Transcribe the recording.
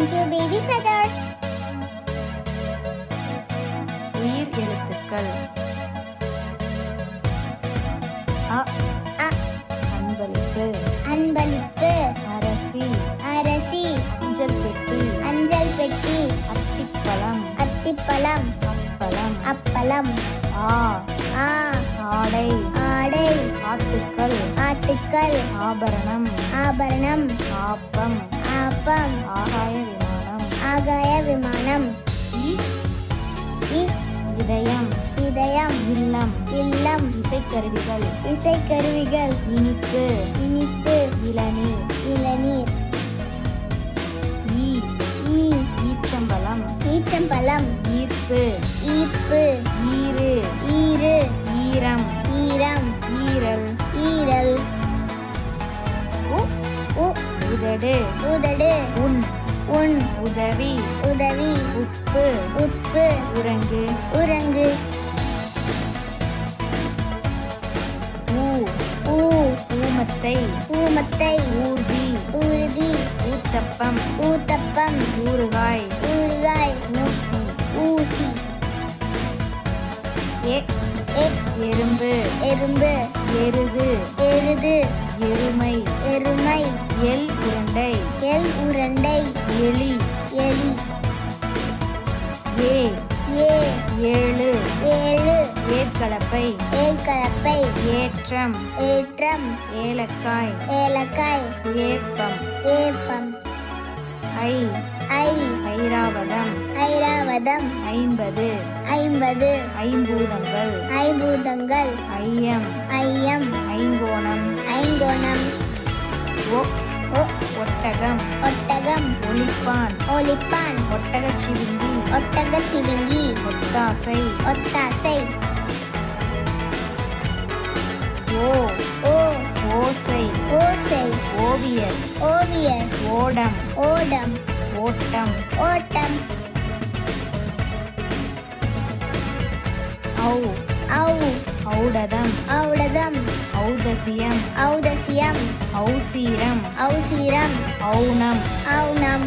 onto baby feathers. உயிர் எழுத்துக்கள். அ அ. அன்பளிப்பு. அன்பளிப்பு. அரசி. அரசி. அஞ்சல் பெட்டி. அஞ்சல் பெட்டி. அத்திப்பழம். அத்திப்பழம். அப்பளம். அப்பளம். ஆ. ஆ. ஆடை. ஆடை. ஆட்டுக்கள். ஆட்டுக்கள். ஆபரணம். ஆபரணம். ஆப்பம். ஆப்பம் ஆகாய விமானம். ஆகாய விமானம். இதயம். இதயம். இல்லம். இல்லம். இசைக்கருவிகள். இசைக்கருவிகள். இனிப்பு. இனிப்பு. இளநீர். இளநீர். ஈச்சம்பழம். ஈச்சம்பழம். ஈர்ப்பு. ஈப்பு ஈறு. ஈரு ஈரம். ஈரம். ஈரல். உதடு. உதடு. உன் உன் உதவி. உதவி. உப்பு. உப்பு. உறங்கு உறங்கு ஊ. ஊ. ஊமத்தை. ஊமத்தை. ஊர்தி. ஊர்தி. ஊத்தப்பம். ஊத்தப்பம். ஊறுகாய். ஊறுகாய். ஊசி. ஊசி. எ எறும்பு. எறும்பு. எருது. எருது எருமை. எருமை. எல் உருண்டை. எல் உருண்டை. எலி. எலி. ஏ. ஏ. ஏழு. ஏழு. ஏற்கலப்பை. ஏற்கலப்பை. ஏற்றம். ஏற்றம். ஏலக்காய். ஏலக்காய். ஏப்பம். ஏப்பம். ஐ. ஐ. ஐராவதம். ஐராவதம் ஐம்பது. ஐம்பது. ஐம்பூதங்கள். ஐபூதங்கள் ஐயம். ஐயம். ஐங்கோணம். ஐங்கோணம். ஒட்டகம். ஒட்டகம். ஒலிப்பான் ஒலிப்பான் ஒட்டகச் சிவிங்கி ஒட்டக சிவிங்கி ஒத்தாசை ஒத்தாசை ஓ. ஓ. ஓசை. ஓசை. ஓவியர். ஓவியர். ஓடம். ஓடம். ஓட்டம். ஓட்டம். ஔ ஔ ஔடதம் ஔடதம் ஔதசியம் ஔதசியம் ஔசீரம் ஔசீரம் ஔனம் ஔனம்